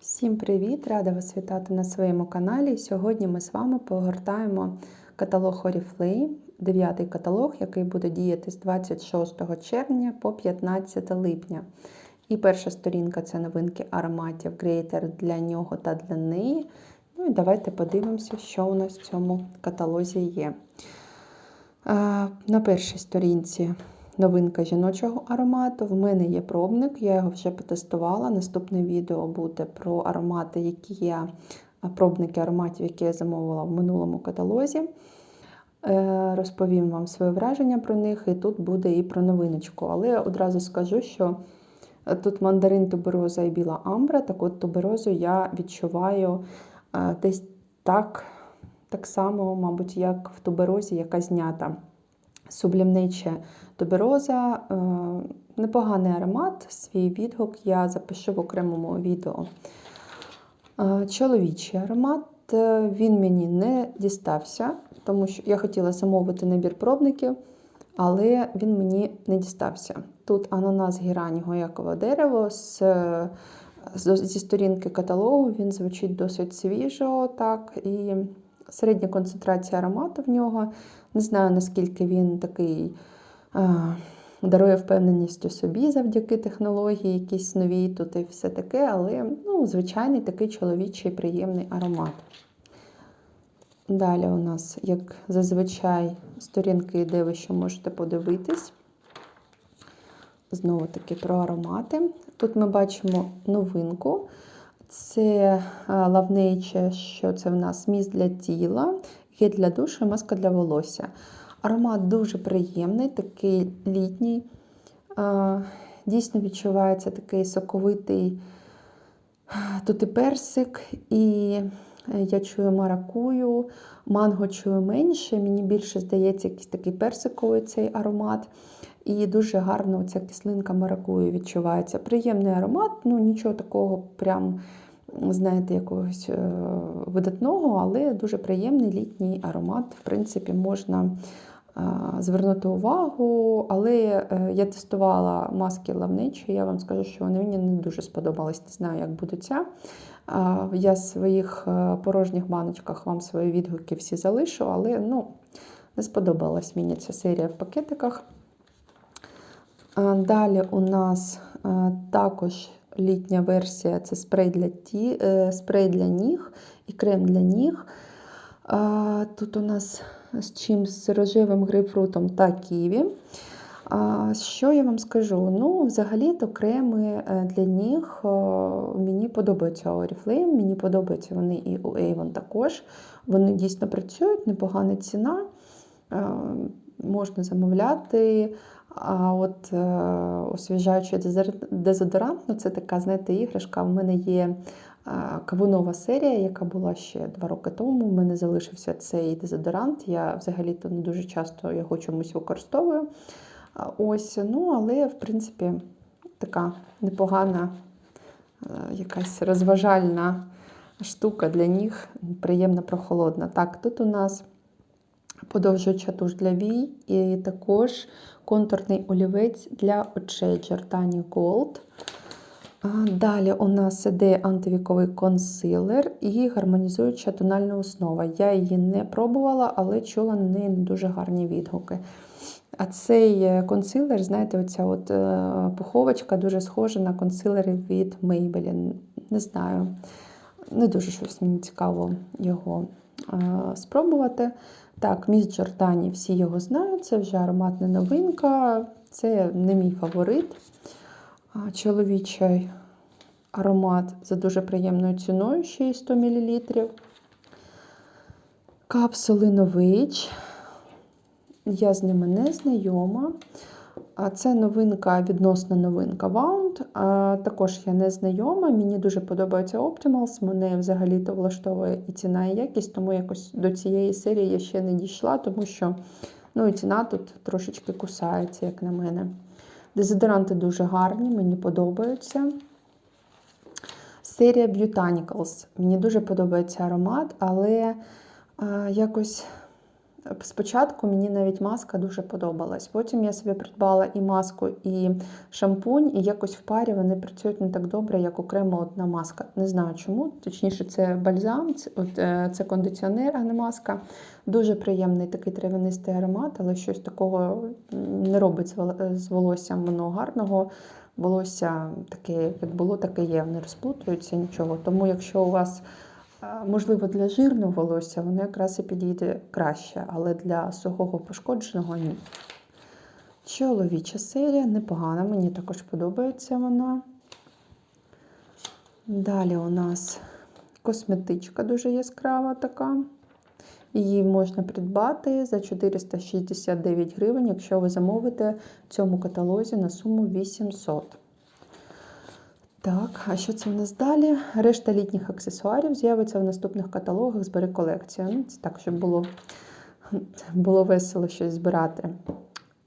Всім привіт! Рада вас вітати на своєму каналі. Сьогодні ми з вами погортаємо каталог Oriflame, дев'ятий каталог, який буде діяти з 26 червня по 15 липня. І перша сторінка це новинки ароматів Greater для нього та для неї. Ну і давайте подивимося, що у нас в цьому каталозі є. На першій сторінці новинка жіночого аромату. В мене є пробник, я його вже потестувала. Наступне відео буде про аромати, які я пробники ароматів, які я замовила в минулому каталозі. Е, Розповім вам своє враження про них, і тут буде і про новиночку. Але одразу скажу, що тут мандарин тубероза і біла амбра. Так от туберозу я відчуваю е, десь так, так само, мабуть, як в туберозі, яка знята. Сублімниче тубероза, е, непоганий аромат, свій відгук я запишу в окремому відео. Е, Чоловічий аромат, е, він мені не дістався, тому що я хотіла замовити набір пробників, але він мені не дістався. Тут ананас герань гоякове дерево з- зі сторінки каталогу, він звучить досить свіжо, так, і середня концентрація аромату в нього. Не знаю, наскільки він такий а, дарує впевненість у собі завдяки технології, якісь нові тут і все таке, але ну, звичайний такий чоловічий приємний аромат. Далі у нас, як зазвичай, сторінки, де ви ще можете подивитись. Знову таки про аромати. Тут ми бачимо новинку. Це лавнейче, що це в нас міст для тіла, гель для душу маска для волосся. Аромат дуже приємний, такий літній. Дійсно відчувається такий соковитий тут і персик, і е, я чую маракую, манго чую менше. Мені більше здається, якийсь такий персиковий цей аромат. І дуже гарно ця кислинка маракую відчувається. Приємний аромат, ну нічого такого прям, знаєте, якогось е, видатного, але дуже приємний літній аромат. В принципі, можна е, звернути увагу. Але е, я тестувала маски лавничі, я вам скажу, що вони мені не дуже сподобались. Не знаю, як буде ця. Я в своїх порожніх баночках вам свої відгуки всі залишу, але ну, не сподобалась мені ця серія в пакетиках. Далі у нас е, також літня версія це спрей для, ті, е, спрей для ніг і крем для ніг. Тут у нас з чимсь рожевим грейпфрутом та ківі. Що я вам скажу? Ну, взагалі-то креми е, для ніг мені подобаються Oriflame, мені подобаються вони і у Avon також. Вони дійсно працюють, непогана ціна. Можна замовляти. А от е, освіжаючий дезодорант, ну це така, знаєте, іграшка. У мене є е, кавунова серія, яка була ще два роки тому. У мене залишився цей дезодорант. Я взагалі-то не дуже часто його чомусь використовую. Ось, ну, але, в принципі, така непогана, е, якась розважальна штука для ніг, приємна прохолодна. Так, тут у нас подовжуюча туш для вій і також контурний олівець для очей Giordani Gold. Далі у нас іде антивіковий консилер і гармонізуюча тональна основа. Я її не пробувала, але чула на неї не дуже гарні відгуки. А цей е, консилер, знаєте, оця от е, пуховочка дуже схожа на консилери від Maybelline. Не знаю, не дуже щось мені цікаво його е, спробувати. Так, міст Джордані, всі його знають, це вже ароматна новинка, це не мій фаворит. Чоловічий аромат за дуже приємною ціною, ще й 100 мл. Капсули Нович. Я з ними не знайома. Це новинка, відносна новинка Wound. Також я не знайома. Мені дуже подобається Optimals. Мене взагалі-то влаштовує і ціна, і якість, тому якось до цієї серії я ще не дійшла, тому що ну, і ціна тут трошечки кусається, як на мене. Дезодоранти дуже гарні, мені подобаються. Серія Botanicals. Мені дуже подобається аромат, але а, якось Спочатку мені навіть маска дуже подобалась. Потім я собі придбала і маску, і шампунь, і якось в парі вони працюють не так добре, як окремо одна маска. Не знаю чому. Точніше, це бальзам, е, це кондиціонер, а не маска. Дуже приємний такий травянистий аромат, але щось такого не робить з вол- волоссям воно гарного. Волосся таке, як було, таке є, не розплутуються нічого. Тому, якщо у вас Можливо, для жирного волосся воно якраз і підійде краще, але для сухого пошкодженого ні. Чоловіча серія непогана, мені також подобається вона. Далі у нас косметичка дуже яскрава така. Її можна придбати за 469 гривень, якщо ви замовите в цьому каталозі на суму 800. Так, а що це в нас далі? Решта літніх аксесуарів з'явиться в наступних каталогах збери колекцію. Це так, щоб було, було весело щось збирати.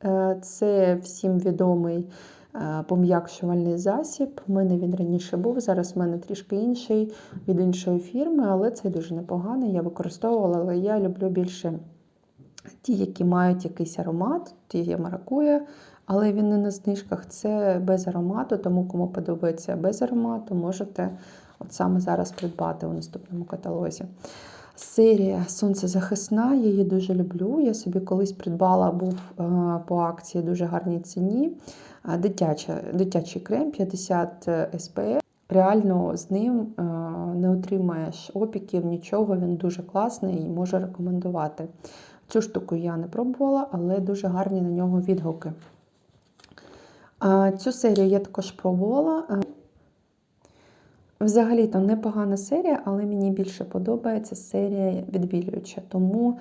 Е, Це всім відомий е, пом'якшувальний засіб. У мене він раніше був, зараз в мене трішки інший від іншої фірми, але це дуже непоганий. Я використовувала, але я люблю більше ті, які мають якийсь аромат, ті є маракуя, але він не на знижках. Це без аромату, тому кому подобається без аромату, можете от саме зараз придбати у наступному каталозі. Серія сонцезахисна, я її дуже люблю. Я собі колись придбала, був е, по акції дуже гарній ціні. Е, Дитяча, дитячий крем 50 SPF. Реально з ним е, не отримаєш опіків, нічого. Він дуже класний і можу рекомендувати. Цю штуку я не пробувала, але дуже гарні на нього відгуки. Цю серію я також пробувала. Е, Взагалі-то непогана серія, але мені більше подобається серія відбілююча. Тому,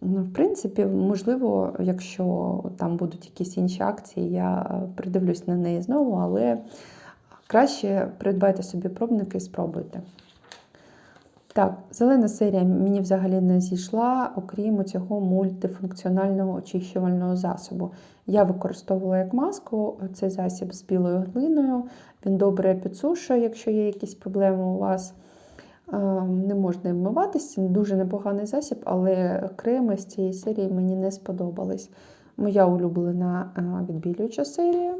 ну, в принципі, можливо, якщо там будуть якісь інші акції, я придивлюсь на неї знову, але краще придбайте собі пробники і спробуйте. Так, зелена серія мені взагалі не зійшла, окрім цього мультифункціонального очищувального засобу. Я використовувала як маску цей засіб з білою глиною. Він добре підсушує, якщо є якісь проблеми у вас. Не можна вмиватися, дуже непоганий засіб, але креми з цієї серії мені не сподобались. Моя улюблена відбілююча серія.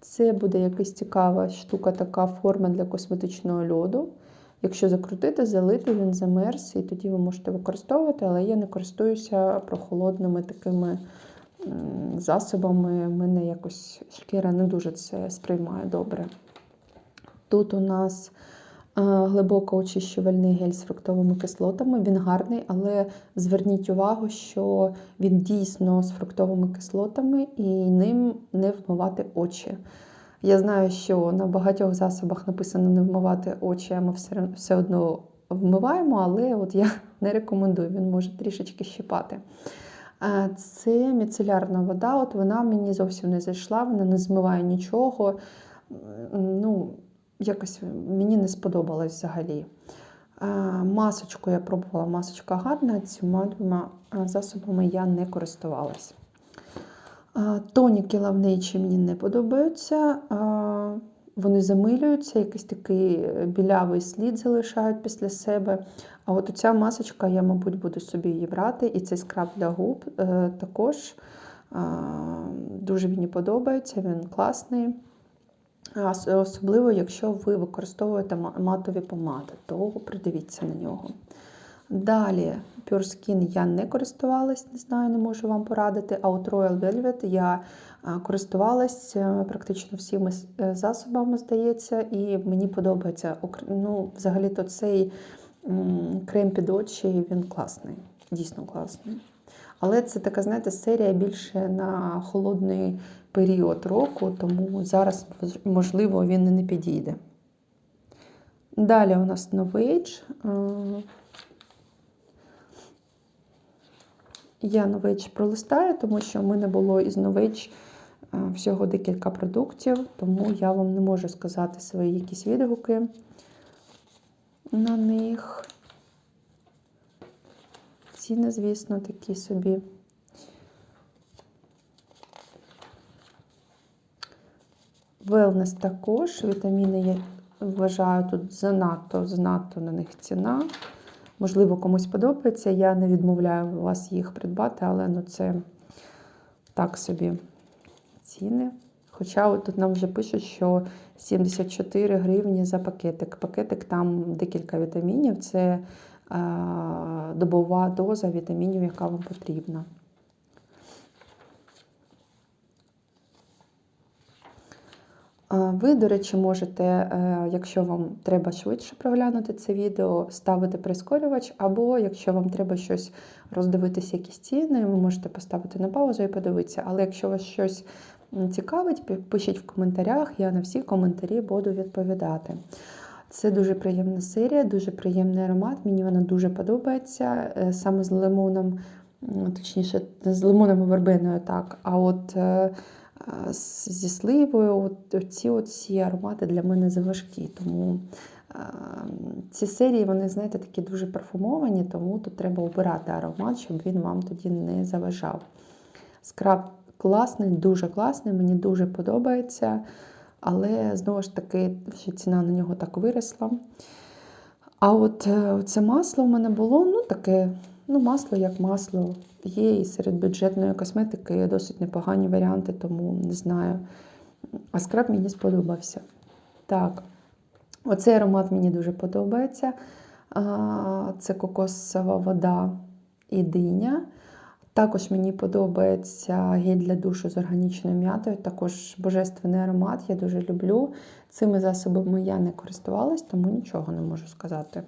Це буде якась цікава штука, така форма для косметичного льоду. Якщо закрутити, залити, він замерз, і тоді ви можете використовувати, але я не користуюся прохолодними такими засобами. У мене якось шкіра не дуже це сприймає добре. Тут у нас е, глибоко очищувальний гель з фруктовими кислотами. Він гарний, але зверніть увагу, що він дійсно з фруктовими кислотами і ним не вмивати очі. Я знаю, що на багатьох засобах написано не вмивати очі, а ми все, одно вмиваємо, але от я не рекомендую, він може трішечки щипати. Це міцелярна вода, от вона мені зовсім не зайшла, вона не змиває нічого. Ну, якось мені не сподобалось взагалі. Масочку я пробувала, масочка гарна, цими засобами я не користувалась. Тоніки лавничі мені не подобаються. Вони замилюються, якийсь такий білявий слід залишають після себе. А от оця масочка, я, мабуть, буду собі її брати. І цей скраб для губ е, також дуже мені подобається, він класний. Особливо, якщо ви використовуєте матові помади, то придивіться на нього. Далі, Pure Skin я не користувалась, не знаю, не можу вам порадити. А от Royal Velvet я а, користувалась е, практично всіми е, засобами, здається, і мені подобається. Ну, взагалі-то цей крем під очі, він класний, дійсно класний. Але це така, знаєте, серія більше на холодний період року, тому зараз, можливо, він і не підійде. Далі у нас Novage. Е, Я Novage пролистаю, тому що в мене було із Novage е, всього декілька продуктів, тому я вам не можу сказати свої якісь відгуки на них. Ціни, звісно, такі собі. Велнес також. Вітаміни я вважаю тут занадто, занадто на них ціна. Можливо, комусь подобається. Я не відмовляю вас їх придбати, але ну це так собі ціни. Хоча тут нам вже пишуть, що 74 гривні за пакетик. Пакетик там декілька вітамінів. Це добова доза вітамінів, яка вам потрібна. Ви, до речі, можете, е, якщо вам треба швидше проглянути це відео, ставити прискорювач, або якщо вам треба щось роздивитися, якісь ціни, ви можете поставити на паузу і подивитися. Але якщо вас щось цікавить, пи- пишіть в коментарях, я на всі коментарі буду відповідати. Це дуже приємна серія, дуже приємний аромат. Мені вона дуже подобається. е, Саме з лимоном, точніше, з лимоном і вербеною, так. А от е, зі сливою, ці всі аромати для мене заважкі. Тому ці серії, вони, знаєте, такі дуже парфумовані, тому тут треба обирати аромат, щоб він вам тоді не заважав. Скраб класний, дуже класний, мені дуже подобається. Але знову ж таки, ще ціна на нього так виросла. А от е, це масло в мене було, ну таке, ну, масло як масло. Є і серед бюджетної косметики досить непогані варіанти, тому не знаю. А скраб мені сподобався. Так, оцей аромат мені дуже подобається. Це кокосова вода і диня. Також мені подобається гель для душу з органічною м'ятою, також божественний аромат, я дуже люблю. Цими засобами я не користувалась, тому нічого не можу сказати.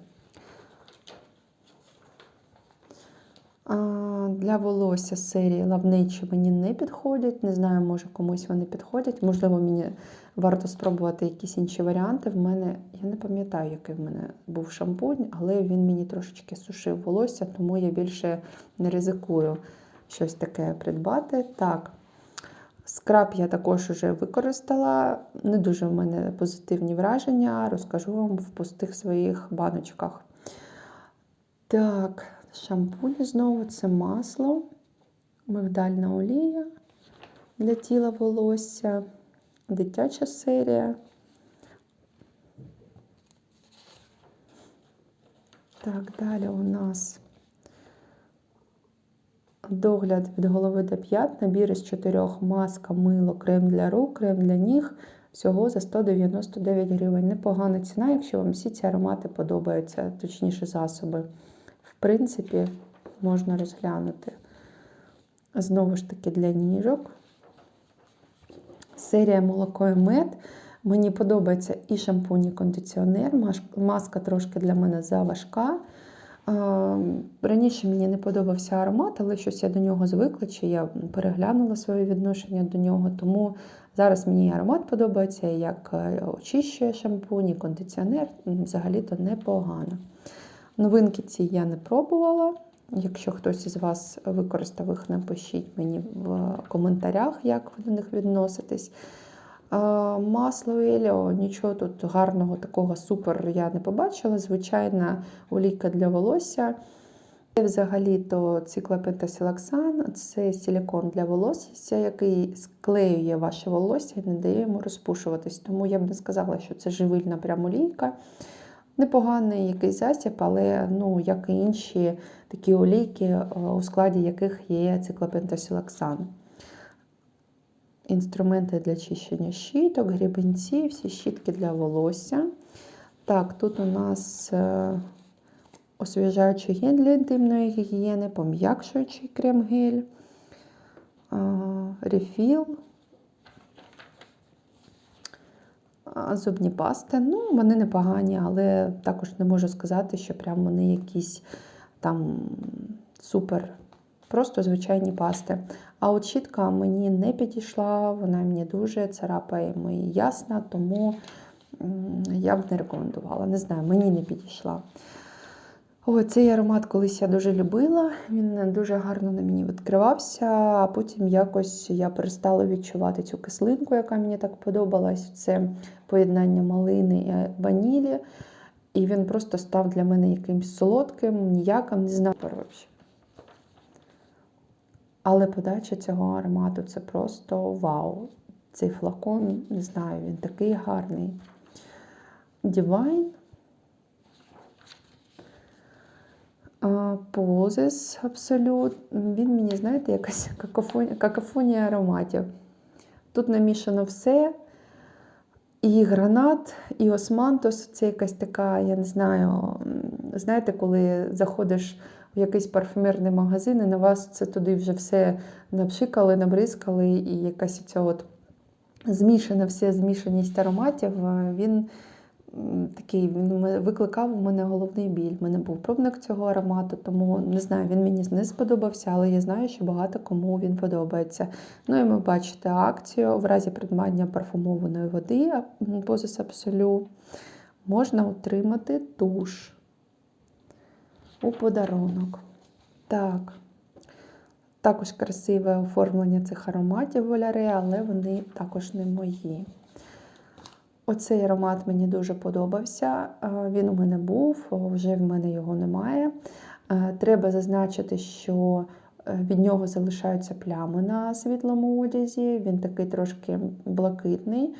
Для волосся серії лавничі мені не підходять. Не знаю, може комусь вони підходять. Можливо, мені варто спробувати якісь інші варіанти. В мене, я не пам'ятаю, який в мене був шампунь, але він мені трошечки сушив волосся, тому я більше не ризикую щось таке придбати. Так, скраб я також вже використала. Не дуже в мене позитивні враження. Розкажу вам в пустих своїх баночках. Так, шампунь знову це масло, мигдальна олія для тіла волосся, дитяча серія. Так, далі у нас догляд від голови до п'ят, набір із чотирьох маска, мило, крем для рук, крем для ніг. Всього за 199 гривень. Непогана ціна, якщо вам всі ці аромати подобаються, точніше засоби. Принципі, можна розглянути. Знову ж таки, для ніжок. Серія молоко і мед. Мені подобається і шампунь, і кондиціонер. Маска трошки для мене заважка. Раніше мені не подобався аромат, але щось я до нього звикла, чи я переглянула своє відношення до нього. Тому зараз мені аромат подобається, як е, очищує шампунь, і кондиціонер взагалі-то непогано. Новинки ці я не пробувала. Якщо хтось із вас використав їх, напишіть мені в коментарях, як ви до них відноситесь. Масло Еліо, нічого тут гарного, такого супер я не побачила. Звичайна олійка для волосся. Це взагалі-то циклопентасилоксан, це силікон для волосся, який склеює ваше волосся і не дає йому розпушуватись. Тому я б не сказала, що це живильна прям олійка. Непоганий якийсь засіб, але ну, як і інші такі олійки, е, у складі яких є циклопентасилоксан. Інструменти для чищення щіток, грібенці, всі щітки для волосся. Так, тут у нас е, освіжаючий гель для інтимної гігієни, пом'якшуючий крем-гель, рефіл, а, зубні пасти. Ну, вони непогані, але також не можу сказати, що прям вони якісь там супер. Просто звичайні пасти. А от щітка мені не підійшла, вона мені дуже царапає мої ясна, тому я б не рекомендувала. Не знаю, мені не підійшла. О, цей аромат колись я дуже любила, він дуже гарно на мені відкривався, а потім якось я перестала відчувати цю кислинку, яка мені так подобалась. Це поєднання малини і ванілі. І він просто став для мене якимось солодким, ніяким, не знаю. коротше. Але подача цього аромату це просто вау. Цей флакон, не знаю, він такий гарний. Divine. Позис абсолют. Він мені, знаєте, якась какофонія, какофонія ароматів. Тут намішано все. І гранат, і османтос це якась така, я не знаю, знаєте, коли заходиш в якийсь парфюмерний магазин, і на вас це туди вже все напшикали, набризкали, і якась ця от змішана вся змішаність ароматів, е, він такий він викликав у мене головний біль. У мене був пробник цього аромату, тому не знаю, він мені не сподобався, але я знаю, що багато кому він подобається. Ну і ви бачите акцію в разі придбання парфумованої води позис Абсолю можна отримати туш у подарунок. Так. Також красиве оформлення цих ароматів Воляре, але вони також не мої. Оцей аромат мені дуже подобався. Е, Він у мене був, вже в мене його немає. Е, Треба зазначити, що е, від нього залишаються плями на світлому одязі. Він такий трошки блакитний.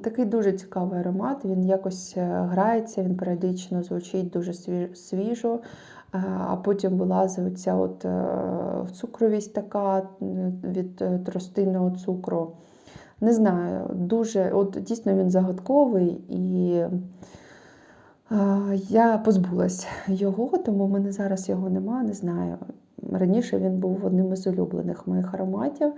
Такий дуже цікавий аромат. Він якось грається, він періодично звучить дуже свіжо, а потім вилазить оця от цукровість така від тростинного цукру. Не знаю, дуже, от дійсно він загадковий, і е, я позбулась його, тому в мене зараз його нема, не знаю. Раніше він був одним із улюблених моїх ароматів.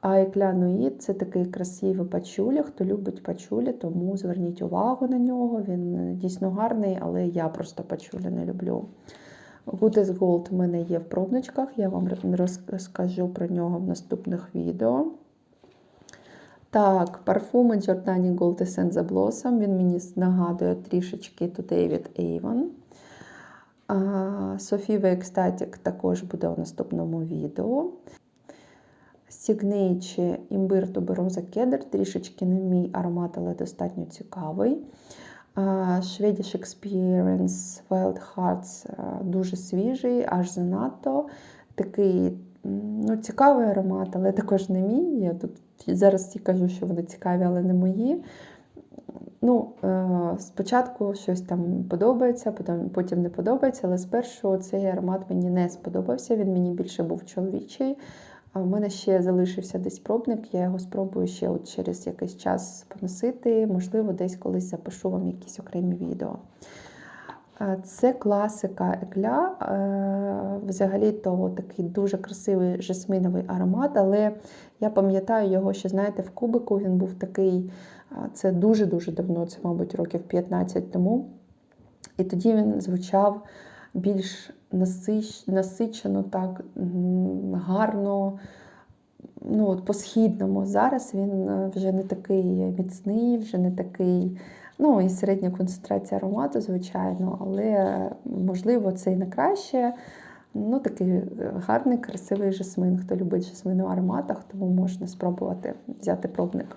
А еклянуїд це такий красивий пачулі. Хто любить пачулі, тому зверніть увагу на нього. Він дійсно гарний, але я просто пачулі не люблю. Good Gold в мене є в пробничках, я вам розкажу про нього в наступних відео. Так, парфуми Giordani Gold Essence Blossom. Він мені нагадує трішечки Today with Avon. Софіва Ecstatic також буде у наступному відео. Signature імбир тубероза кедр, трішечки не мій аромат, але достатньо цікавий. Swedish Experience Wild Hearts дуже свіжий, аж занадто. Такий ну, цікавий аромат, але також не мій. Я тут зараз всі кажу, що вони цікаві, але не мої. Ну, е, спочатку щось там подобається, потім, потім не подобається, але спершу цей аромат мені не сподобався. Він мені більше був чоловічий. В мене ще залишився десь пробник, я його спробую ще от через якийсь час поносити. Можливо, десь колись запишу вам якісь окремі відео. Е, Це класика екля. Е, Взагалі-то такий дуже красивий жасминовий аромат, але я пам'ятаю його, що знаєте, в кубику він був такий, це дуже-дуже давно, це, мабуть, років 15 тому. І тоді він звучав більш насич, насичено, так, гарно, ну, от по-східному. Зараз він е, вже не такий міцний, вже не такий. Ну, і середня концентрація аромату, звичайно, але можливо це і на краще. Ну, такий е, гарний, красивий жасмин. Хто любить жасмин у ароматах, тому можна спробувати взяти пробник.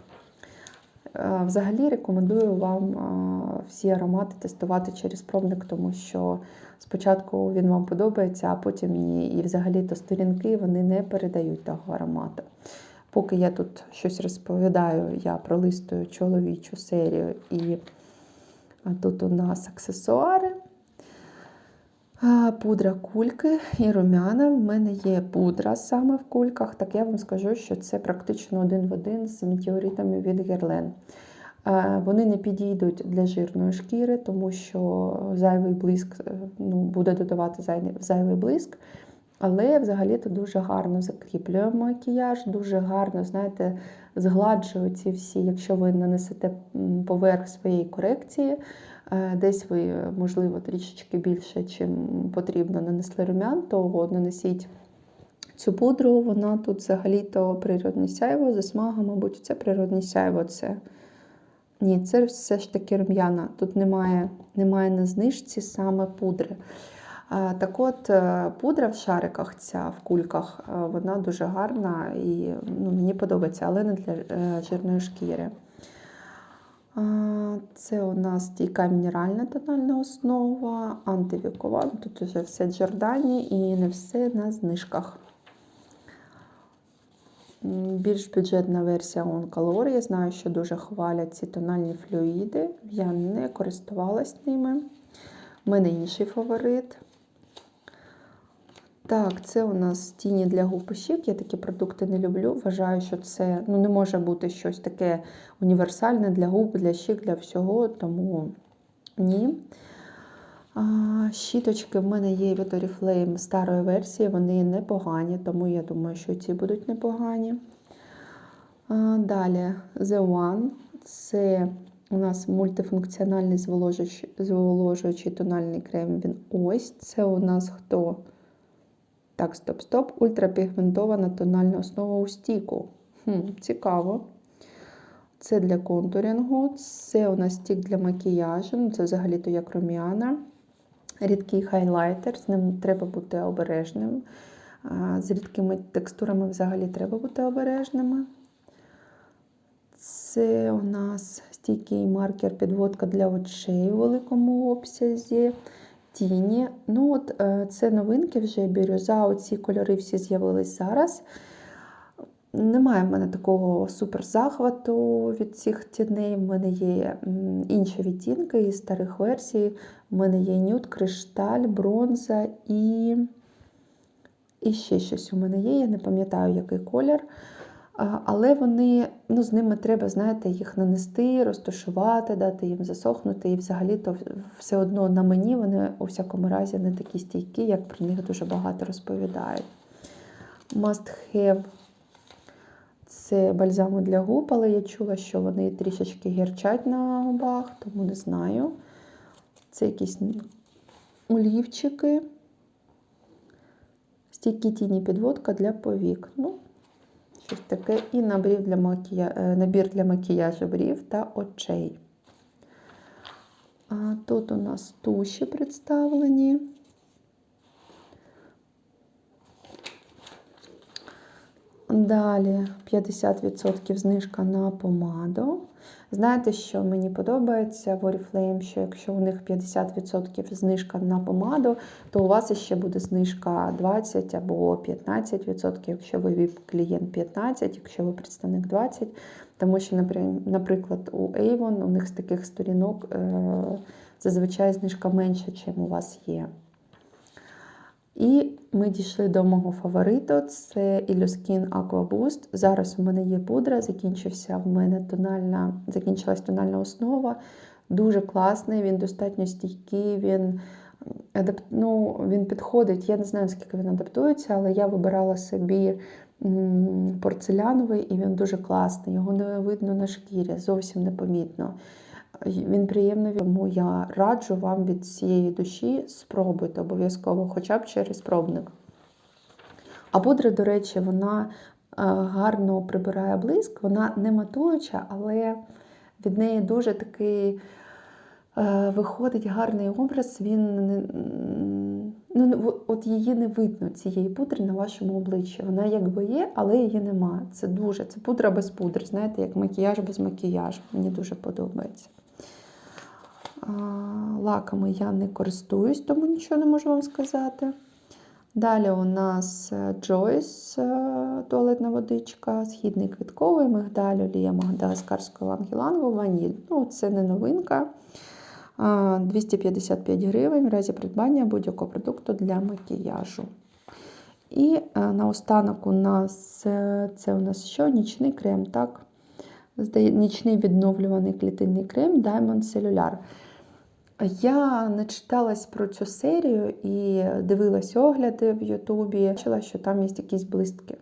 Е, Взагалі рекомендую вам е, всі аромати тестувати через пробник, тому що спочатку він вам подобається, а потім ні. І взагалі-то сторінки вони не передають того аромату. Поки я тут щось розповідаю, я пролистую чоловічу серію, і а, тут у нас аксесуари. Пудра кульки і румяна. В мене є пудра саме в кульках. Так я вам скажу, що це практично один в один з метеоритами від Герлен. Вони не підійдуть для жирної шкіри, тому що зайвий блиск е, ну, буде додавати зайвий блиск. Але взагалі-то дуже гарно закріплює макіяж, дуже гарно, знаєте, згладжує ці всі, якщо ви нанесете поверх своєї корекції, е, десь ви, можливо, трішечки більше, чим потрібно, нанесли румян, то нанесіть цю пудру, вона тут взагалі-то природне сяйво, засмага, мабуть, це природне сяйво. Це... Ні, це все ж таки рум'яна. Тут немає, немає на знижці саме пудри. А, Так от, е, пудра в шариках, ця в кульках, е, вона дуже гарна і ну, мені подобається, але не для е, жирної шкіри. Це у нас стійка мінеральна тональна основа, антивікова. Тут вже все Джордані і не все на знижках. Більш бюджетна версія On Color. Я знаю, що дуже хвалять ці тональні флюїди. Я не користувалась ними. У мене інший фаворит. Так, це у нас тіні для губ і щік. Я такі продукти не люблю. Вважаю, що це ну, не може бути щось таке універсальне для губ, для щік, для всього, тому ні. А, щіточки в мене є від Oriflame старої версії, вони непогані, тому я думаю, що ці будуть непогані. А, далі The One. Це у нас мультифункціональний зволожуючий, зволожуючий тональний крем. Він ось. Це у нас хто? Так, стоп, стоп. Ультрапігментована тональна основа у стіку. Хм, Цікаво. Це для контурінгу. Це у нас стік для макіяжу. Ну, Це взагалі-то як рум'яна. Рідкий хайлайтер, з ним треба бути обережним. З рідкими текстурами взагалі треба бути обережними. Це у нас стійкий маркер підводка для очей у великому обсязі. Тіні. Ну от е, Це новинки вже бірюза. Оці кольори всі з'явились зараз. Немає в мене такого суперзахвату від цих тіней. В мене є інші відтінки із старих версій. У мене є нюд, кришталь, бронза і і ще щось у мене є. Я не пам'ятаю, який колір. Але вони, ну, з ними треба, знаєте, їх нанести, розташувати, дати їм засохнути. І взагалі-то все одно на мені вони у всякому разі не такі стійкі, як про них дуже багато розповідають. Must have це бальзами для губ, але я чула, що вони трішечки гірчать на губах, тому не знаю. Це якісь олівчики. Стійкі тіні підводка для повік. Ну, щось таке. І набір для, макія... набір для макіяжу брів та очей. А Тут у нас туші представлені. Далі 50% знижка на помаду. Знаєте, що мені подобається в Oriflame, що якщо у них 50% знижка на помаду, то у вас ще буде знижка 20 або 15%, якщо ви VIP-клієнт 15%, якщо ви представник 20%. Тому що, наприклад, у Avon у них з таких сторінок е, зазвичай знижка менша, ніж у вас є. І ми дійшли до мого фавориту це Illuskin Aqua Boost. Зараз у мене є пудра, закінчився в мене тональна, закінчилась тональна основа. Дуже класний, він достатньо стійкий, він ну, він підходить. Я не знаю, скільки він адаптується, але я вибирала собі порцеляновий і він дуже класний. Його не видно на шкірі, зовсім непомітно. Він приємний, тому я раджу вам від цієї душі спробуйте обов'язково, хоча б через пробник. А пудра, до речі, вона е, гарно прибирає блиск, вона не матуюча, але від неї дуже такий е, виходить гарний образ. Він ну, от її не видно, цієї пудри на вашому обличчі. Вона якби є, але її нема. Це дуже, це пудра без пудри, знаєте, як макіяж без макіяжу. Мені дуже подобається. Лаками я не користуюсь, тому нічого не можу вам сказати. Далі у нас е, Joyce е, туалетна водичка, східний квітковий, мигдаль, олія мадагаскарського лангілангу, ваніль. Ну, Це не новинка. 255 гривень в разі придбання будь-якого продукту для макіяжу. І е, наостанок у нас це у нас що? Нічний крем, так? Нічний відновлюваний клітинний крем Diamond Cellular. Я не читалась про цю серію і дивилась огляди в Ютубі, бачила, що там є якісь блистки.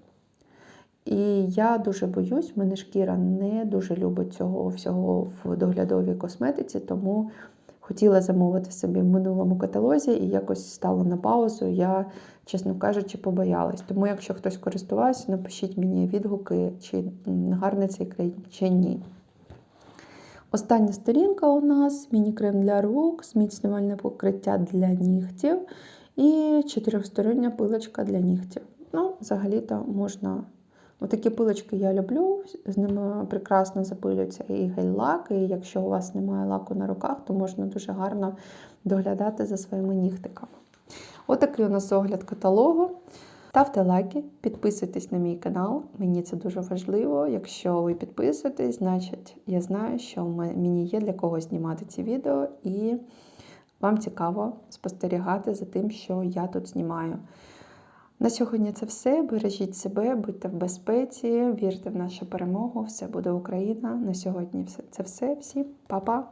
І я дуже боюсь, мене шкіра не дуже любить цього всього в доглядовій косметиці, тому хотіла замовити собі в минулому каталозі і якось стало на паузу. Я, чесно кажучи, побоялась. Тому, якщо хтось користувався, напишіть мені відгуки, чи гарний цей крем, чи ні. Остання сторінка у нас міні-крем для рук, зміцнювальне покриття для нігтів і чотирьохстороння пилочка для нігтів. Ну, взагалі-то можна. Отакі пилочки я люблю, з ними прекрасно запилюється і гель-лак, і якщо у вас немає лаку на руках, то можна дуже гарно доглядати за своїми нігтиками. Отакий у нас огляд каталогу. Ставте лайки, підписуйтесь на мій канал, мені це дуже важливо. Якщо ви підписуєтесь, значить я знаю, що мені є для кого знімати ці відео, і вам цікаво спостерігати за тим, що я тут знімаю. На сьогодні це все. Бережіть себе, будьте в безпеці, вірте в нашу перемогу. Все буде Україна. На сьогодні це все. Всім па-па!